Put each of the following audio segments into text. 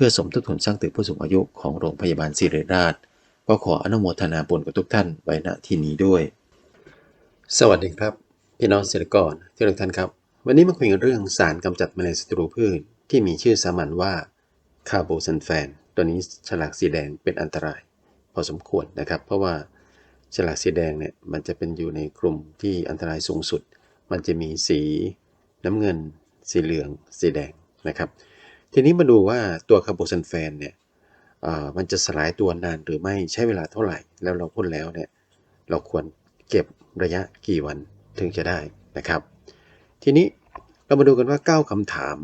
เพื่อสมทบทุนสร้างตึกผู้สูงอายุของโรงพยาบาลศิริราช ก็ขออนุโมทนาบุญกับทุกท่านไว้ณที่นี้ด้วย สวัสดีครับ พี่น้องเกษตรกรที่รักท่านครับ วันนี้มาคุยกันเรื่องสารกำจัดแมลงศัตรูพืชที่มีชื่อสามัญว่าคาร์โบซันแฟน ตัวนี้ฉลากสีแดงเป็นอันตราย พอสมควรนะครับ เพราะว่าฉลากสีแดงเนี่ยมันจะเป็นอยู่ในกลุ่มที่อันตรายสูงสุด มันจะมีสีน้ำเงิน สีเหลือง สีแดงนะครับ ทีนี้มาดูว่าตัวคาร์โบซันแฟนเนี่ยเอ่อมันจะสลายตัวนานหรือไม่ใช้เวลาเท่าไหร่ แล้วเราพ่นแล้วเนี่ยเราควรเก็บระยะกี่วันถึงจะได้นะครับ ทีนี้เรามาดูกันว่า 9คำถาม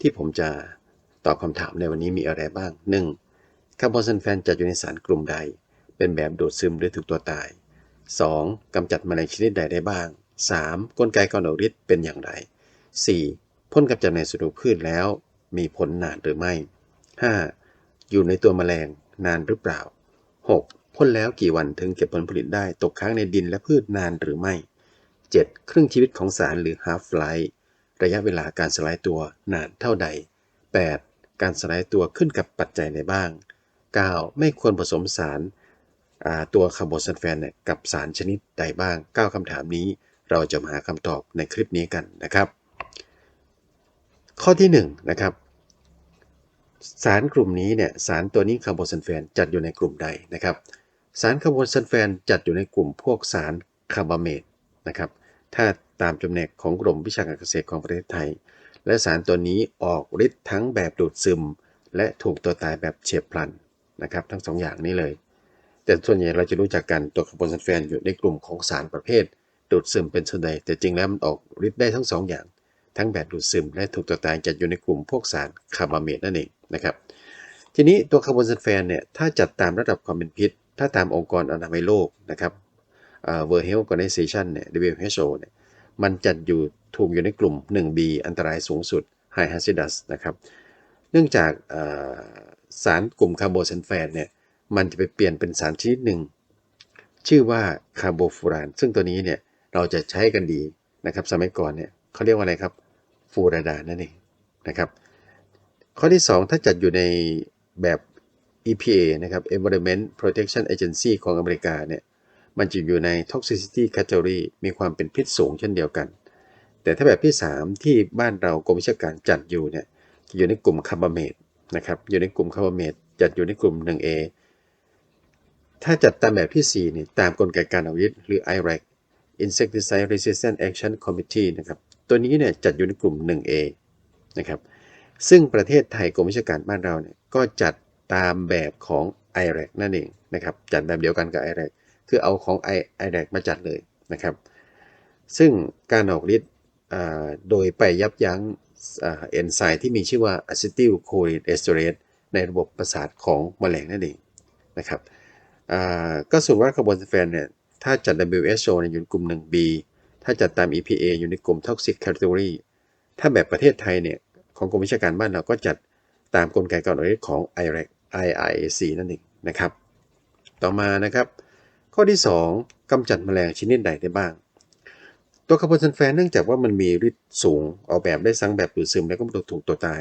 ที่ผมจะตอบคำถามในวันนี้มีอะไรบ้าง 1. คาร์โบซันแฟนจัดอยู่ในสารกลุ่มใด เป็นแบบดูดซึมหรือถูกตัวตาย 2. กำจัดแมลงชนิดใดได้บ้าง 3. กลไกการออกฤทธิ์เป็นอย่างไร 4. พ่นกำจัดในศัตรูพืชแล้ว มีผลนานหรือไม่ 5. อยู่ในตัวแมลงนานหรือเปล่า 6. พ่นแล้วกี่วันถึงเก็บผลผลิตได้ตกค้างในดินและพืชนานหรือไม่ 7. ครึ่งชีวิตของสารหรือ half life ระยะเวลาการสลายตัวนานเท่าใด 8. การสลายตัวขึ้นกับปัจจัยใดบ้าง 9. ไม่ควรผสมสารตัวคาร์โบซัลแฟนกับสารชนิดใดบ้าง 9คำถามนี้เราจะมาหาคำตอบในคลิปนี้กันนะครับ ข้อที่1นงนะครับ สารกลุ่มนี้เนี่ยสารตัวนี้คาร์โบซัลแฟนจัดอยู่ในกลุ่มใดนะครับ สารคาร์โบซัลแฟนจัดอยู่ในกลุ่มพวกสารคาร์บาเมตนะครับ ถ้าตามจำแนกของกรมวิชาการเกษตรของประเทศไทย และสารตัวนี้ออกฤทธิ์ทั้งแบบดูดซึม และถูกตัวตายแบบเฉียบพลันนะครับทั้งสองอย่างนี้เลย แต่ส่วนใหญ่เราจะรู้จักกันตัวคาร์บอนซัลแฟนอยู่ในกลุ่มของสารประเภท ดูดซึมเป็นส่วนใหญ่แต่จริงแล้วมันออกฤทธิ์ได้ทั้งสองอย่าง ทั้งแบบดูดซึม และถูกตัวตายจัดอยู่ในกลุ่มพวกสารคาร์บาเมตนั่นเองนะครับ ทีนี้ตัวคาร์บอนซัลแฟนเนี่ยถ้าจัดตามระดับความเป็นพิษ ถ้าตามองค์กรอนามัยโลกนะครับเอ่อ World Health Organization เนี่ย WHO เนี่ยมันจัดอยู่ถูกอยู่ในกลุ่ม 1B อันตรายสูงสุด High Hazardous นะครับเนื่องจากสารกลุ่มคาร์โบซัลแฟนเนี่ยมันจะไปเปลี่ยนเป็นสารชนิดหนึ่ง ชื่อว่าคาร์โบฟูราน ซึ่งตัวนี้เนี่ยเราจะใช้กันดีนะครับสมัยก่อนเนี่ยเขาเรียกว่าอะไรครับ ฟูราดานั่นเองนะครับ ข้อที่ 2 ถ้าจัดอยู่ในแบบ EPA นะครับ Environment Protection Agency ของอเมริกาเนี่ยมันจะอยู่ใน Toxicity Category มีความเป็นพิษสูงเช่นเดียวกัน แต่ถ้าแบบที่ 3 ที่บ้านเรากรมวิชาการจัดอยู่เนี่ยอยู่ในกลุ่มคาร์บาเมตนะครับอยู่ในกลุ่มคาร์บาเมตจัดอยู่ในกลุ่ม 1A ถ้าจัดตามแบบที่ 4 เนี่ยตามกลไกการเอายึดหรือ IRAC Insecticide Resistance Action Committee นะครับ ตัวนี้เนี่ยจัดอยู่ในกลุ่ม 1A นะครับ ซึ่งประเทศไทยกรมวิชาการบ้านเราเนี่ยก็จัดตามแบบของ i r a c นั่นเองนะครับ จัดแบบเดียวกันกับ i r a c คือเอาของ i r a c มาจัดเลยนะครับ ซึ่งการออกฤทธิ์อ่าโดยไปยับยั้งอ่าเอนไซม์ที่มีชื่อว่าอะซิติลโคลินเอสเตอเรสในระบบประสาทของแมลงนั่นเองนะครับอ่าก็ส่วนว่าคาร์บอนซัลแฟนเนี่ยถ้าจัด WHO เนี่ยอยู่ในกลุ่ม 1B ถ้าจัดตาม EPA อยู่ในกลุ่ม Toxic Category ถ้าแบบประเทศไทยเนี่ย ของกรมวิชาการบ้านเราก็จัดตามกลไกการออกฤทธิ์ของ IRAC IIAC นั่นเองนะครับ ต่อมานะครับ ข้อที่ 2กำจัดแมลงชนิดใดได้บ้าง ตัวคาร์บอนซัลแฟนเนื่องจากว่ามันมีฤทธิ์สูงออกแบบได้ทั้งแบบดูดซึมและก็ถูกตัวตาย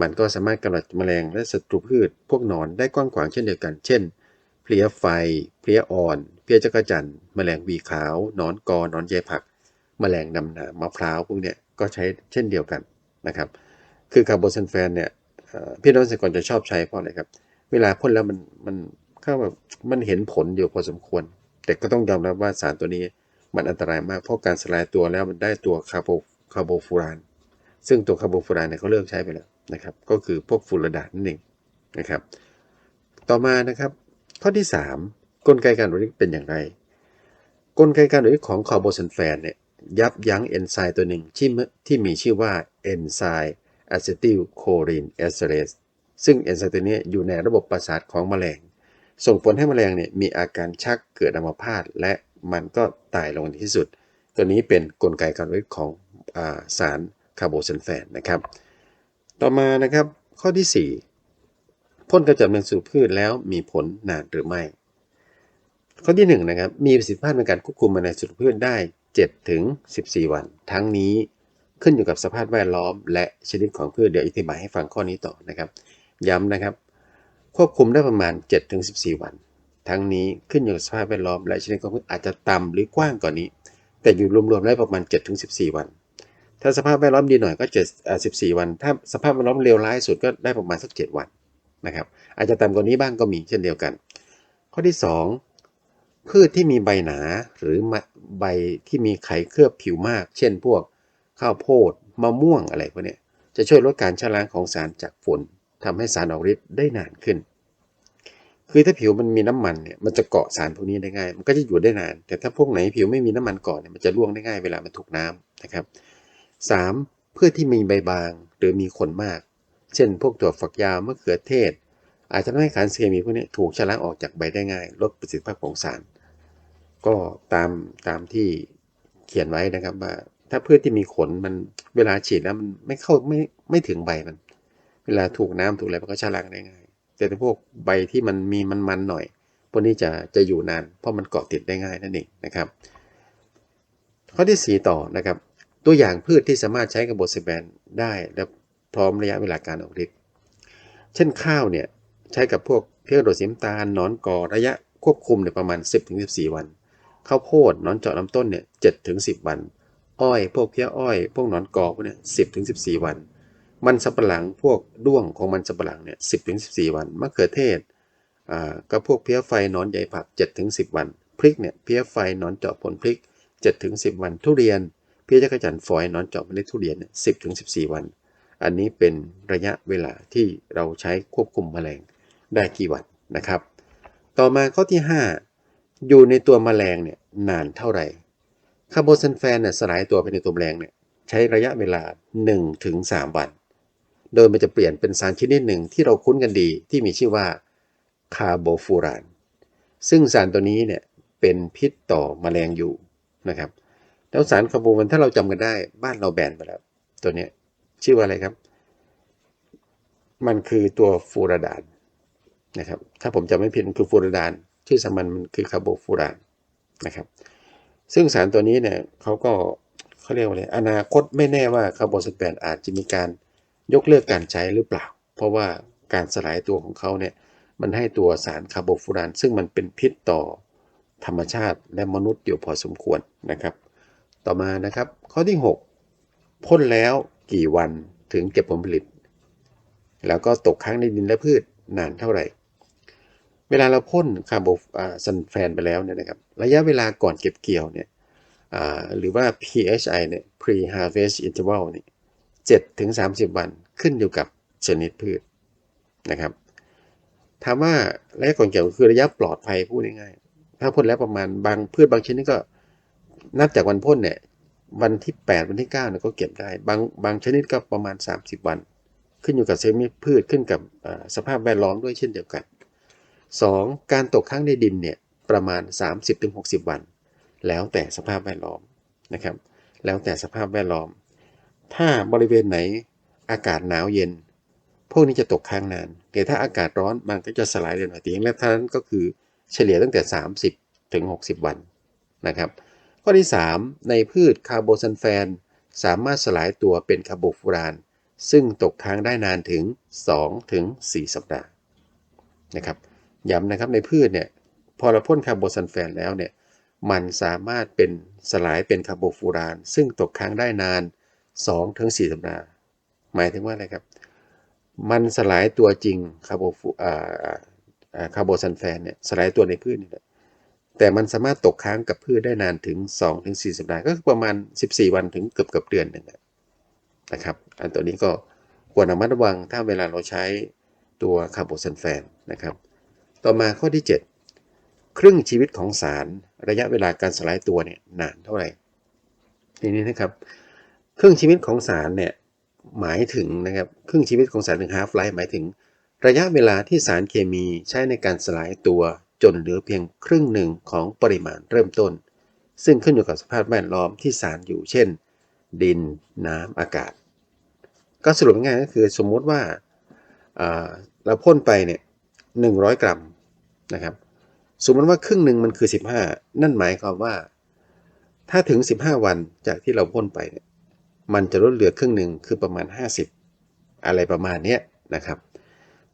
มันก็สามารถกำจัดแมลงและศัตรูพืช พวกนอนได้กว้างขวางเช่นเดียวกัน เช่น พลี้ยไฟ เพลี้ยอ่อน เพลี้ยจักรจันทร์แมลงวีขาว นอนกอนอนใยผัก แมลงดำหนามะพร้าวพวกเนี้ยก็ใช้เช่นเดียวกันนะครับ คือคาร์โบซัลแฟนเนี่ยพี่น้องเกษตรกรจะชอบใช้เพราะอะไรครับ เวลาพ่นแล้วมันมันเข้าแบบมันเห็นผลอยู่พอสมควร แต่ก็ต้องยอมรับว่าสารตัวนี้มันอันตรายมากเพราะการสลายตัวแล้วมันได้ตัวคาร์โบคาร์โบฟูราน ซึ่งตัวคาร์โบฟูรานเนี่ยเขาเลิกใช้ไปแล้วนะครับ ก็คือพวกฟูรดานั่นเองนะครับ ต่อมานะครับ ข้อที่ 3 กลไกการออกฤทธิ์เป็นอย่างไร กลไกการออกฤทธิ์ของคาร์โบซัลแฟนเนี่ยยับยั้งเอนไซม์ตัวหนึ่งที่มที่มีชื่อว่าเอนไซม์อะซิติลโคลินเอสเตเรสซึ่งเอนไซม์ตัวนี้อยู่ในระบบประสาทของแมลง ส่งผลให้แมลงเนี่ยมีอาการชักเกิดอัมพาตและมันก็ตายลงในที่สุด ตัวนี้เป็นนกลไกการฤทธิ์ของอาสารคาร์โบซัลแฟนนะครับ ต่อมานะครับข้อที่ 4 พ่นกำจัดแมลงสู่พืชแล้วมีผลนานหรือไม่ ข้อที่1นนะครับมีประสิทธิภาพในการควบคุมแมลงสู่พืชได้7ถึง14 วัน ทั้งนี้ขึ้นอยู่กับสภาพแวดล้อม และชนิดของพืชเดี๋ยวอธิบายให้ฟังข้อนี้ต่อนะครับ ย้ำนะครับ ควบคุมได้ประมาณ7ถึง14 วัน ทั้งนี้ขึ้นอยู่กับสภาพแวดล้อม และชนิดของพืชอาจจะต่ำหรือกว้างกว่านี้ แต่อยู่รวมๆได้ประมาณ7ถึง14 วัน ถ้าสภาพแวดล้อมดีหน่อยก็7 14 วัน ถ้าสภาพแวดล้อมเลวร้ายสุดก็ได้ประมาณสัก 7 วัน นะครับ อาจจะต่ำกว่านี้บ้างก็มีเช่นเดียวกัน ข้อที่ 2 พืชที่มีใบหนาหรือใบที่มีไขเคลือบผิวมาก เช่นพวกข้าวโพดมะม่วงอะไรพวกนี้จะช่วยลดการชะล้างของสารจากฝนทำให้สารออกฤทธิ์ได้นานขึ้น คือถ้าผิวมันมีน้ำมันเนี่ยมันจะเกาะสารพวกนี้ได้ง่าย มันก็จะอยู่ได้นาน แต่ถ้าพวกไหนผิวไม่มีน้ำมันเกาะเนี่ยมันจะร่วงได้ง่ายเวลามันถูกน้ำนะครับ 3. พืชที่มีใบบางหรือมีขนมาก เช่น พวกถั่วฝักยาวมะเขือเทศ อาจจะทำให้สารเคมีพวกนี้ถูกชะล้างออกจากใบได้ง่าย ลดประสิทธิภาพของสาร ก็ตามตามที่เขียนไว้นะครับว่าถ้าพืชที่มีขนมันเวลาฉีดแล้วมันไม่เข้าไม่ไม่ถึงใบมัน เวลาถูกน้ำถูกอะไรมันก็ชะล้างได้ง่าย แต่พวกใบที่มันมีมันๆหน่อย พวกนี้จะจะอยู่นาน เพราะมันเกาะติดได้ง่ายนั่นเองนะครับ ข้อที่ 4 ต่อนะครับ ตัวอย่างพืชที่สามารถใช้กับบทเซแบนได้ และ พร้อมระยะเวลาการออกฤทธิ์ เช่นข้าวเนี่ยใช้กับพวกเพี้ยโดดสีน้ำตาลนอนกอระยะควบคุมเนี่ยประมาณ 10-14 วัน ข้าวโพดนอนเจาะลำต้นเนี่ย7-10วัน อ้อยพวกเพี้ยอ้อย พวกนอนกอพวกเนี่ย10-14วัน มันสำปะหลังพวกด้วงของมันสำปะหลังเนี่ย10-14วัน มะเขือเทศอ่าก็พวกเพี้ยไฟนอนใยผัก7-10วัน พริกเนี่ยเพี้ยไฟนอนเจาะผลพริก7-10วัน ทุเรียน เพี้ยจักรจันทร์ฝอยนอนเจาะเมล็ดทุเรียนเนี่ย10-14วัน อันนี้เป็นระยะเวลาที่เราใช้ควบคุมแมลงได้กี่วันนะครับ ต่อมาข้อที่ 5 อยู่ในตัวแมลงเนี่ยนานเท่าไหร่คาร์โบซัลแฟนเนี่ยสลายตัวไปในตัวแมลงเนี่ยใช้ระยะเวลา 1-3 วัน โดยมันจะเปลี่ยนเป็นสารชนิดหนึ่งที่เราคุ้นกันดีที่มีชื่อว่าคาร์โบฟูราน ซึ่งสารตัวนี้เนี่ยเป็นพิษต่อแมลงอยู่นะครับ แล้วสารคาร์โบมันถ้าเราจำกันได้บ้านเราแบนไปแล้ว ตัวเนี้ย ชื่อว่าอะไรครับ มันคือตัวฟูรดานนะครับ ถ้าผมจำไม่ผิดมันคือฟูรดานชื่อสามัญมันคือคาร์โบฟูรานนะครับ ซึ่งสารตัวนี้เนี่ยเขาก็เขาเรียกว่าอะไรอนาคตไม่แน่ว่าคาร์โบซัลแฟนอาจจะมีการยกเลิกการใช้หรือเปล่า เพราะว่าการสลายตัวของเขาเนี่ยมันให้ตัวสารคาร์โบฟูราน ซึ่งมันเป็นพิษต่อธรรมชาติและมนุษย์อยู่พอสมควรนะครับ ต่อมานะครับ ข้อที่ 6 พ่นแล้ว กี่วันถึงเก็บผลผลิต แล้วก็ตกค้างในดินและพืชนานเท่าไหร่ เวลาเราพ่นคาร์โบซัลแฟนไปแล้วเนี่ยนะครับ ระยะเวลาก่อนเก็บเกี่ยวเนี่ยหรือว่า PHI เนี่ย pre harvest interval เนี่ย7ถึง30วันขึ้นอยู่กับชนิดพืชนะครับถามว่าระยะก่อนเกี่ยวคือระยะปลอดภัยพูดง่ายๆถ้าพ่นแล้วประมาณบางพืชบางชนิดก็นับจากวันพ่นเนี่ย วันที่ 8 วันที่ 9เนี่ยก็เก็บได้ บางบางชนิดก็ประมาณ 30 วัน ขึ้นอยู่กับชนิพืชขึ้นกับสภาพแวดล้อมด้วยเช่นเดียวกัน 2. การตกค้างในดินเนี่ยประมาณ 30-60 วัน แล้วแต่สภาพแวดล้อมนะครับ แล้วแต่สภาพแวดล้อม ถ้าบริเวณไหนอากาศหนาวเย็น พวกนี้จะตกค้างนาน แต่ถ้าอากาศร้อนมันก็จะสลายเร็วหน่อยแต่อย่างและท่านั้นก็คือเฉลี่ยตั้งแต่ 30ถึง60 วันนะครับ ข้อที่ 3 ในพืชคาร์โบซัลแฟน สามารถสลายตัวเป็นคาร์โบฟูราน ซึ่งตกค้างได้นานถึง 2 ถึง 4 สัปดาห์นะครับย้ำนะครับในพืชเนี่ยพอเราพ่นคาร์โบซัลแฟนแล้วเนี่ยมันสามารถเป็นสลายเป็นคาร์โบฟูราน ซึ่งตกค้างได้นาน 2 ถึงสัปดาห์ หมายถึงว่าอะไรครับ มันสลายตัวจริงคาร์โบฟูคาร์โบซัลแฟนเนี่ยสลายตัวในพืชนี่แหละ แต่มันสามารถตกค้างกับพืชได้นานถึง 2-4 สัปดาห์ก็คือประมาณ 14 วันถึงเกือบเกือบเดือนหนึ่งนะครับ อันตัวนี้ก็ควรระมัดระวังถ้าเวลาเราใช้ตัวคาร์โบซัลแฟนนะครับ ต่อมาข้อที่ 7 ครึ่งชีวิตของสารระยะเวลาการสลายตัวเนี่ยนานเท่าไหร่ทีนี้นะครับครึ่งชีวิตของสารเนี่ยหมายถึงนะครับครึ่งชีวิตของสารหนึ่งฮาฟไลฟ์หมายถึง ระยะเวลาที่สารเคมีใช้ในการสลายตัว จนเหลือเพียงครึ่งหนึ่งของปริมาณเริ่มต้น ซึ่งขึ้นอยู่กับสภาพแวดล้อมที่สารอยู่เช่น ดินน้ำอากาศ ก็สรุปง่ายก็คือสมมติว่าเราพ่นไปเนี่ย100กรัมนะครับสมมติว่าครึ่งหนึ่งมันคือ 15 นั่นหมายความว่า ถ้าถึง 15 วันจากที่เราพ่นไปเนี่ยมันจะลดเหลือครึ่งหนึ่งคือประมาณ 50 อะไรประมาณนี้นะครับ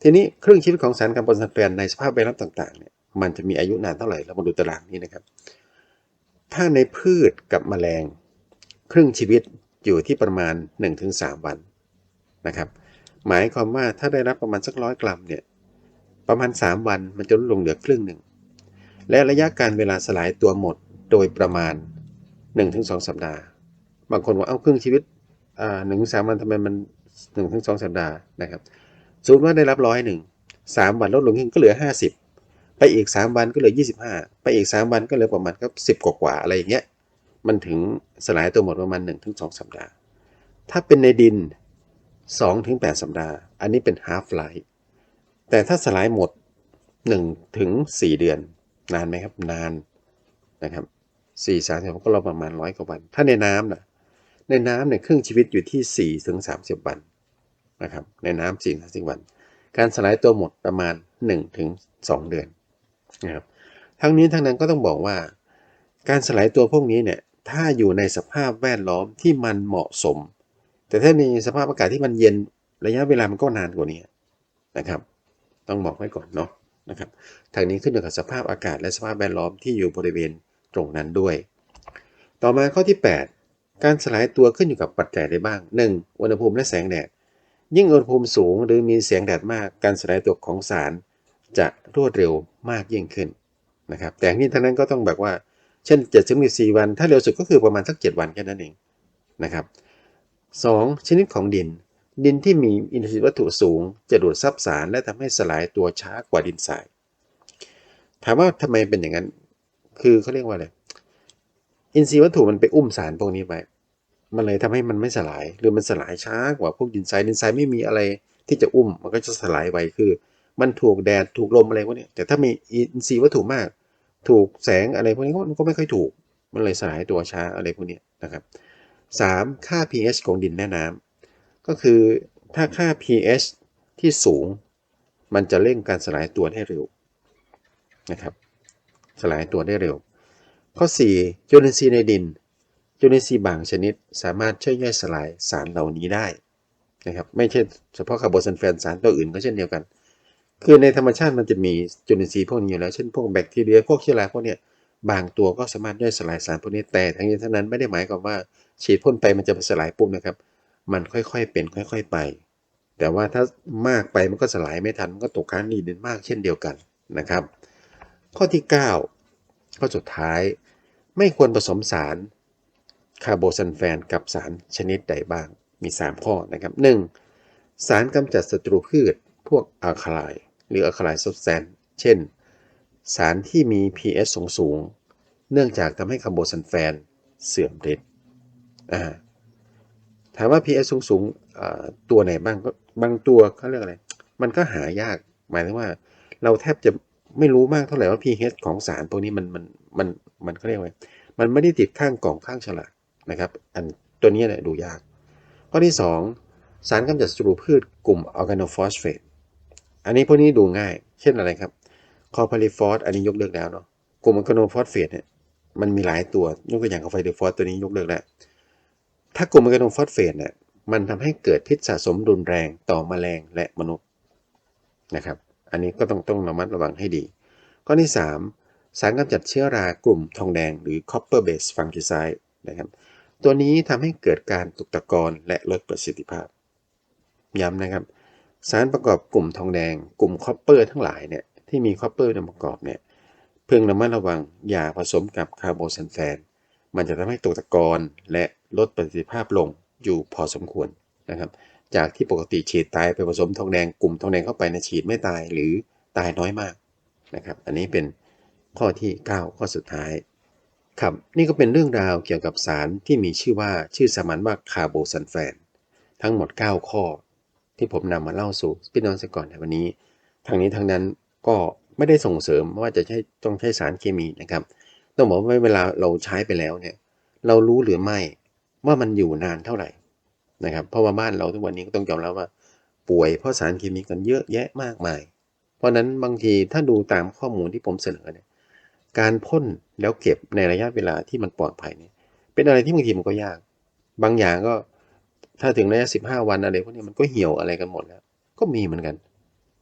ทีนี้ครึ่งชีวิตของสารกัมมันตซัลเฟนในสภาพแวดล้อมต่างๆเนี่ย มันจะมีอายุนานเท่าไหร่เรามาดูตารางนี้นะครับ ถ้าในพืชกับแมลง ครึ่งชีวิตอยู่ที่ประมาณ 1-3 วันนะครับหมายความว่าถ้าได้รับประมาณสักร้อยกรัมเนี่ยประมาณ 3 วันมันจะลดลงเหลือครึ่งหนึ่ง และระยะการเวลาสลายตัวหมดโดยประมาณ 1-2 สัปดาห์ บางคนว่าเอ้าครึ่งชีวิตหนึ่งสามวันทำไมมันหนึ่งถึงสองสัปดาห์นะครับสมมติว่าได้รับร้อยหนึ่งสามวันลดลงครึ่งก็เหลือห้าสิบ ไปอีกสามวันก็เหลือยี่สิบห้าไปอีกสามวันก็เหลือประมาณก็สิบกว่าๆอะไรอย่างเงี้ยมันถึงสลายตัวหมดประมาณหนึ่งถึงสองสัปดาห์ ถ้าเป็นในดินสองถึงแปดสัปดาห์ อันนี้เป็น half life แต่ถ้าสลายหมดหนึ่งถึงสี่เดือน นานไหมครับนานนะครับสี่สามสิบก็เราประมาณร้อยกว่าวัน ถ้าในน้ำนะในน้ำเนี่ยครึ่งชีวิตอยู่ที่สี่ถึงสามสิบวันนะครับ ในน้ำสี่ถึงสิบวัน การสลายตัวหมดประมาณหนึ่งถึงสองเดือน นะครับทั้งนี้ทั้งนั้นก็ต้องบอกว่า การสลายตัวพวกนี้เนี่ยถ้าอยู่ในสภาพแวดล้อมที่มันเหมาะสม แต่ถ้าในสภาพอากาศที่มันเย็นระยะเวลามันก็นานกว่านี้นะครับ ต้องบอกไว้ก่อนเนาะนะครับทางนี้ขึ้นอยู่กับสภาพอากาศและสภาพแวดล้อมที่อยู่บริเวณตรงนั้นด้วย ต่อมาข้อที่ 8 การสลายตัวขึ้นอยู่กับปัจจัยใดบ้าง 1. อุณหภูมิและแสงแดดยิ่งอุณหภูมิสูงหรือมีแสงแดดมาก การสลายตัวของสาร จะรวดเร็วมากยิ่งขึ้นนะครับ แต่นี้ทั้งนั้นก็ต้องแบบว่า เช่น7ถึง14วัน ถ้าเร็วสุดก็คือประมาณสัก 7 วันแค่นั้นเองนะครับ 2. ชนิดของดิน ดินที่มีอินทรีย์วัตถุสูง จะดูดซับสารและทำให้สลายตัวช้ากว่าดินทราย ถามว่าทำไมเป็นอย่างนั้น คือเขาเรียกว่าอะไร อินทรีย์วัตถุมันไปอุ้มสารพวกนี้ไว้มันเลยทำให้มันไม่สลาย หรือมันสลายช้ากว่าพวกดินทราย ดินทรายไม่มีอะไรที่จะอุ้ม มันก็จะสลายไว คือ มันถูกแดดถูกลมอะไรพวกนี้แต่ถ้ามีอินทรีย์วัตถุมาก ถูกแสงอะไรพวกนี้มันก็ไม่ค่อยถูก มันเลยสลายตัวช้าอะไรพวกนี้นะครับ 3. ค่า pH ของดินแม่น้ำก็คือถ้าค่า pH ที่สูง มันจะเร่งการสลายตัวได้เร็วนะครับ สลายตัวได้เร็ว ข้อ 4. จุลินทรีย์ในดินจุลินทรีย์บางชนิดสามารถช่วยย่อยสลายสารเหล่านี้ได้นะครับ ไม่ใช่เฉพาะคาร์บซัลแฟนสารตัวอื่นก็เช่นเดียวกัน คือในธรรมชาติมันจะมีจุลินทรีย์พวกนี้อยู่แล้ว เช่นพวกแบคทีเรียพวกเชื้อราพวกเนี้ยบางตัวก็สามารถย่อยสลายสารพวกนี้แต่ทั้งนี้ทั้งนั้นไม่ได้หมายความว่าฉีดพ่นไปมันจะสลายปุ๊บนะครับ มันค่อยๆเป็นค่อย ๆไป แต่ว่าถ้ามากไปมันก็สลายไม่ทันมันก็ตกค้างดีดินมากเช่นเดียวกันนะครับ ข้อที่ 9 ข้อสุดท้าย ไม่ควรผสมสารคาร์โบซัลแฟนกับสารชนิดใดบ้างมี 3 ข้อนะครับ 1. สารกำจัดศัตรูพืช พวกอะคาไล หรืออะคาไลซับสแตนเช่น สารที่มี pH สูงสูง เนื่องจากทำให้คาร์โบซัลแฟนเสื่อมฤทธิ์ถามว่า pH สูงสูงตัวไหนบ้างก็บางตัวเขาเรียกอะไร มันก็หายาก หมายถึงว่า เราแทบจะไม่รู้มากเท่าไหร่ว่า pH ของสารพวกนี้มันมันมันมันเขาเรียกว่ามันไม่ได้ติดข้างกล่องข้างฉลากนะครับ อันตัวนี้เนี่ยดูยาก ข้อที่ 2 สารกำจัดศัตรูพืชกลุ่มออร์แกโนฟอสเฟต อันนี้พวกนี้ดูง่าย เช่นอะไรครับคอร์พาลิฟอสอันนี้ยกเลิกแล้วเนาะกลุ่มออร์แกโนฟอสเฟตเนี่ยมันมีหลายตัวยกตัวอย่างคอร์พาลิฟอสตัวนี้ยกเลิกแล้ว ถ้ากลุ่มออร์แกโนฟอสเฟตเนี่ยมันทำให้เกิดพิษสะสมรุนแรงต่อแมลงและมนุษย์นะครับ อันนี้ก็ต้องต้องระมัดระวังให้ดี ข้อที่ 3 สารกำจัดเชื้อรากลุ่มทองแดงหรือ copper based fungicide นะครับตัวนี้ทำให้เกิดการตกตะกอนและลดประสิทธิภาพ ย้ำนะครับ สารประกอบกลุ่มทองแดง กลุ่มคอปเปอร์ทั้งหลายเนี่ยที่มีคอปเปอร์ในประกอบเนี่ยเพิ่งระมัดระวังอย่าผสมกับคาร์โบซัลแฟน มันจะทำให้ตกตะกอนและลดประสิทธิภาพลงอยู่พอสมควรนะครับ จากที่ปกติฉีดตายไปผสมทองแดงกลุ่มทองแดงเข้าไปในฉีดไม่ตายหรือตายน้อยมากนะครับ อันนี้เป็นข้อที่ 9 ข้อสุดท้ายครับนี่ก็เป็นเรื่องราวเกี่ยวกับสารที่มีชื่อว่าชื่อสามัญว่าคาร์โบซัลแฟน ทั้งหมด 9 ข้อ ที่ผมนำมาเล่าสู่พี่น้องเกษตรกรในวันนี้ทางนี้ทางนั้นก็ไม่ได้ส่งเสริมว่าจะใช้ต้องใช้สารเคมีนะครับ ต้องบอกว่าเวลาเราใช้ไปแล้วเนี่ย เรารู้หรือไม่ว่ามันอยู่นานเท่าไหร่นะครับ เพราะว่าบ้านเราทุกวันนี้ก็ต้องยอมรับว่า ป่วยเพราะสารเคมีกันเยอะแยะมากมาย เพราะนั้นบางทีถ้าดูตามข้อมูลที่ผมเสนอเนี่ยการพ่นแล้วเก็บในระยะเวลาที่มันปลอดภัยเนี่ยเป็นอะไรที่บางทีมันก็ยาก บางอย่างก็ ถ้าถึงระยะสิบห้าวันอะไรพวกนี้มันก็เหี่ยวอะไรกันหมดแล้ว ก็มีเหมือนกัน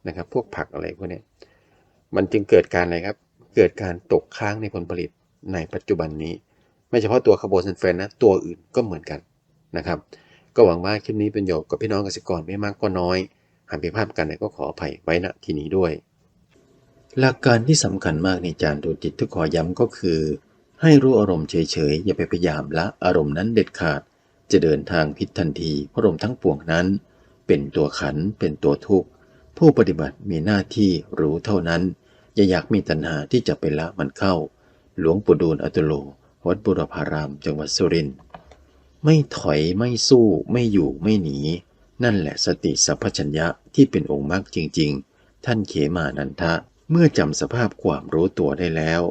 นะครับ พวกผักอะไรพวกนี้มันจึงเกิดการอะไรครับ เกิดการตกค้างในผลผลิตในปัจจุบันนี้ ไม่เฉพาะตัวคาร์โบซัลเฟนนะตัวอื่นก็เหมือนกันนะครับ ก็หวังว่าคลิปนี้เป็นประโยชน์กับพี่น้องเกษตรกรไม่มากก็น้อย หากผิดพลาดกันก็ขออภัยไว้ณที่นี้ด้วย หลักการที่สำคัญมากในจานดูจิตที่ขอย้ำก็คือ ให้รู้อารมณ์เฉยๆอย่าไปพยายามละอารมณ์นั้นเด็ดขาด จะเดินทางผิดทันทีเพราะอารมณ์ทั้งปวงนั้น เป็นตัวขันเป็นตัวทุกข์ ผู้ปฏิบัติมีหน้าที่รู้เท่านั้น อย่าอยากมีตัณหาที่จะไปละมันเข้า หลวงปู่ดูลอัตุโล วัดบุรพาราม จังหวัดสุรินทร์ไม่ถอยไม่สู้ไม่อยู่ไม่หนี นั่นแหละสติสัพพัญญะที่เป็นองค์มรรคจริง ๆ ท่านเขมานันทะ เมื่อจำสภาพความรู้ตัวได้แล้ว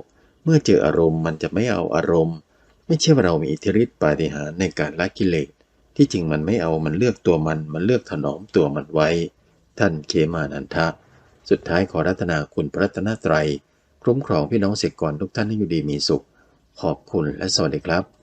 เมื่อเจออารมณ์มันจะไม่เอาอารมณ์ ไม่ใช่ว่าเรามีอิทธิฤทธิปาฏิหาริย์ในการละกิเลสที่จริงมันไม่เอามันเลือกตัวมัน มันเลือกถนอมตัวมันไว้ ท่านเคมานันทะ สุดท้ายขอรัตนาคุณพระรัตนตรัย คุ้มครองพี่น้องเสกกรทุกท่านให้อยู่ดีมีสุข ขอบคุณและสวัสดีครับ